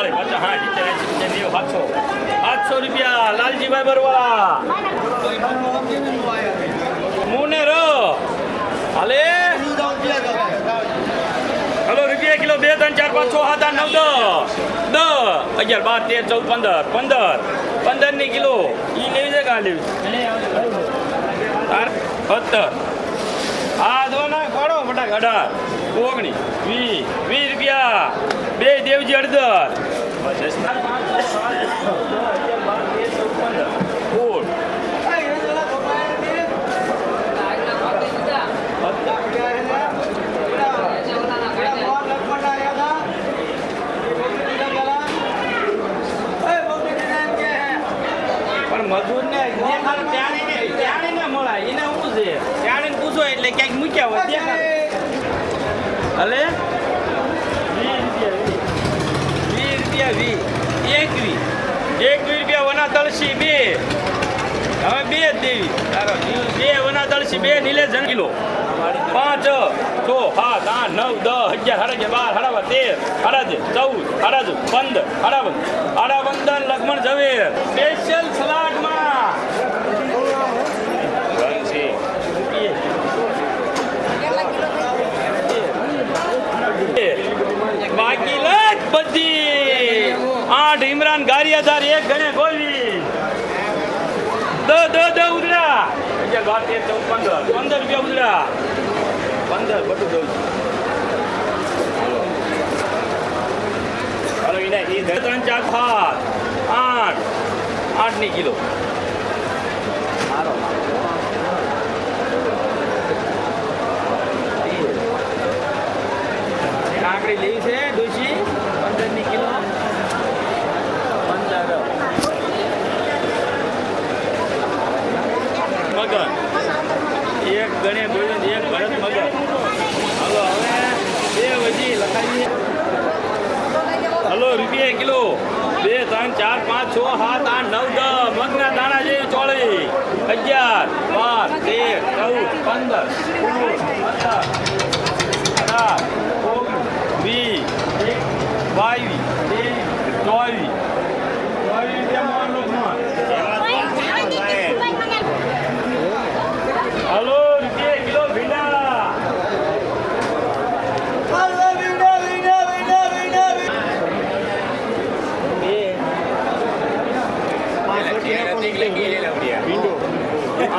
પિસ્તાળીસ પચાસ હા સિત્તેર એંસી સાતસો સાતસો રૂપિયા, લાલજીભાઈ બરવા મુને રો. હાલે? હલો, રૂપિયા કિલો બે, ત્રણ, ચાર, પાંચ, છ, સાત, આઠ, નવ, દસ. દસ. અગિયાર, બાર, તેર, ચૌદ, પંદર. પંદર. પંદરની કિલો. ઈ લેવી છે કાં લેવી? તાર સત્તર આ દોના ખોડો ફટાક અઢાર, ઓગણીસ, વીસ વીસ રૂપિયા. બે દેવજી અડધર. એટલે ક્યાંક મૂક્યા હોય વીસ રૂપિયા વી. એકવીસ એકવીસ રૂપિયા વના તળસી બે. હવે બે જ દેવી. બે વના તળસી બે નીલે જણ કિલો પાંચ, છ, સાત, આઠ, નવ, દસ, અગિયાર સાડા બાર સાડા તેર સાડા ચૌદ સાડા પંદર સાડા સાડા પંદર લક્ષ્મણ, ઝવેર. સ્પેશિયલ સલાડમાં બાકી લખ બધી આઠ ગારિયાધાર એક ગણે ગોલી દ દ દ ઉદરા અગિયાર, બાર, તેર, ચૌદ, પંદર. પંદર રૂપિયા ઉદરા પંદર, બધું દઉં છું ત્રણ, ચાર, સાત, આઠ. આઠની કિલો કાકડી લેવી છે ડોશી પંદરની કિલો પંદર મગન એક ગણે ગોવિંદ એક ભરત મગન હલો હવે બે વજી લખાવીએ હલો, રૂપિયા કિલો. બે, ત્રણ, ચાર, પાંચ, છ, સાત, આઠ, નવ, દસ. મગના દાણા જે ચોળી. અગિયાર, બાર, તેર, ચૌદ, પંદર. સોળ સત્તર અઢાર ઓગણીસ વીસ બાવીસ ત્રેવીસ ચોવીસ ચોવીસ રૂપિયા મોહન હલો રૂપિયા કિલો ભીંડા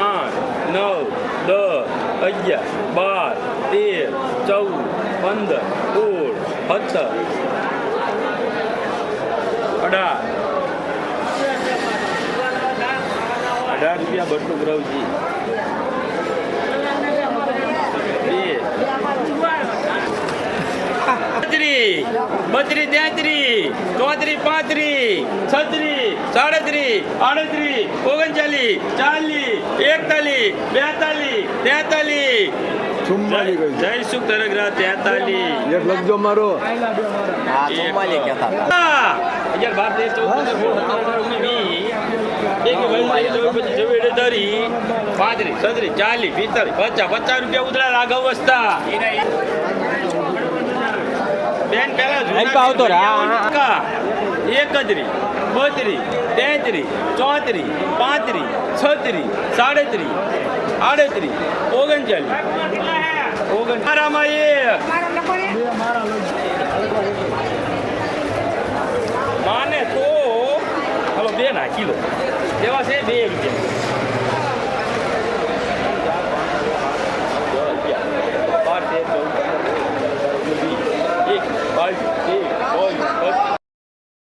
આઠ નવ દસ અગિયાર બાર તેર ચૌદ પંદર સોળ સત્તર અઢાર અઢાર રૂપિયા બટલું ગ્રવજી બત્રી તેત્રી ચોત્રી પાંત્રી છત્રી સાડત્રી આડત્રી ઓગણચાલીસ ચાલીસ એકતાલીસ બેતાલીસ તેતાલીસ. જય સુખ તરગ્રા તેતાલીસ. એક લખજો મારો. હા ચુમ્માલી કહેતા પાંત્રીસ છત્રીસ ચાલીસ પિસ્તાલીસ પચાસ પચાસ રૂપિયા ઉતરા રાઘવ વસ્તા બેન પહેલા અહીં આવતો એકત્રી બત્રી તેત્રી ચોત્રી પાંત્રી છત્રી સાડત્રી આડત્રી ઓગણચાલીસ. ઓગણ મારામાં એ માને તો હલો બે ના કિલો એવા છે બે.